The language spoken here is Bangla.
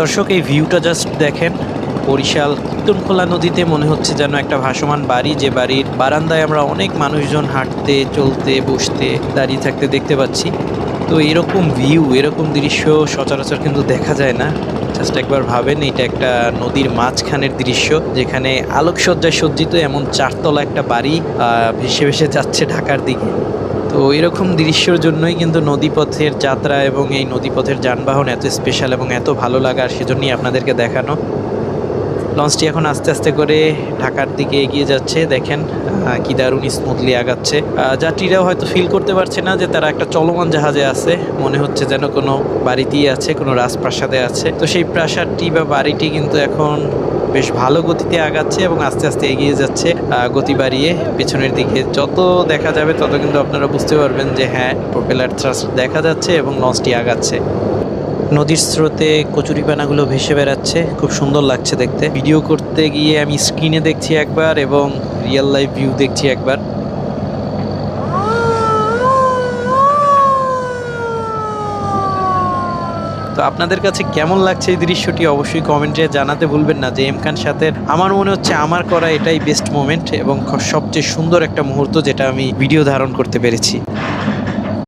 দর্শক, এই ভিউটা জাস্ট দেখেন, বরিশাল কীর্তনখোলা নদীতে মনে হচ্ছে যেন একটা ভাসমান বাড়ি। যে বাড়ির বারান্দায় আমরা অনেক মানুষজন হাঁটতে, চলতে, বসতে, দাঁড়িয়ে থাকতে দেখতে পাচ্ছি। তো এরকম ভিউ এরকম দৃশ্য সচরাচর কিন্তু দেখা যায় না। জাস্ট একবার ভাবেন, এটা একটা নদীর মাঝখানের দৃশ্য, যেখানে আলোকসজ্জায় সজ্জিত এমন চারতলা একটা বাড়ি ভেসে ভেসে যাচ্ছে ঢাকার দিকে। তো এরকম দৃশ্যর জন্যই কিন্তু নদীপথের যাত্রা এবং এই নদীপথের যানবাহন এত স্পেশাল এবং এত ভালো লাগার সেজন্যই আপনাদেরকে দেখানো। লঞ্চটি এখন আস্তে আস্তে করে ঢাকার দিকে এগিয়ে যাচ্ছে। দেখেন কি দারুণ স্মুথলি আগাচ্ছে। যাত্রীরাও হয়তো ফিল করতে পারছে না যে তারা একটা চলমান জাহাজে আছে। মনে হচ্ছে যেন কোনো বাড়িতেই আছে, কোনো রাজপ্রাসাদে আছে। তো সেই প্রাসাদটি বা বাড়িটি কিন্তু এখন বেশ ভালো গতিতে আগাচ্ছে এবং আস্তে আস্তে এগিয়ে যাচ্ছে গতি বাড়িয়ে পেছনের দিকে। যত দেখা যাবে তত কিন্তু আপনারা বুঝতে পারবেন যে হ্যাঁ প্রোপেলার থ্রাস্ট দেখা যাচ্ছে এবং লঞ্চটি আগাচ্ছে। নদীর স্রোতে কচুরিপানাগুলো ভেসে বেড়াচ্ছে, খুব সুন্দর লাগছে দেখতে। ভিডিও করতে গিয়ে আমি স্ক্রিনে দেখছি একবার এবং রিয়েল লাইফ ভিউ দেখছি একবার। তো আপনাদের কাছে কেমন লাগছে এই দৃশ্যটি অবশ্যই কমেন্টে জানাতে ভুলবেন না যে এম খান সাথে আমার মনে হচ্ছে আমার করা এটাই বেস্ট মোমেন্ট এবং সবচেয়ে সুন্দর একটা মুহূর্ত যেটা আমি ভিডিও ধারণ করতে পেরেছি।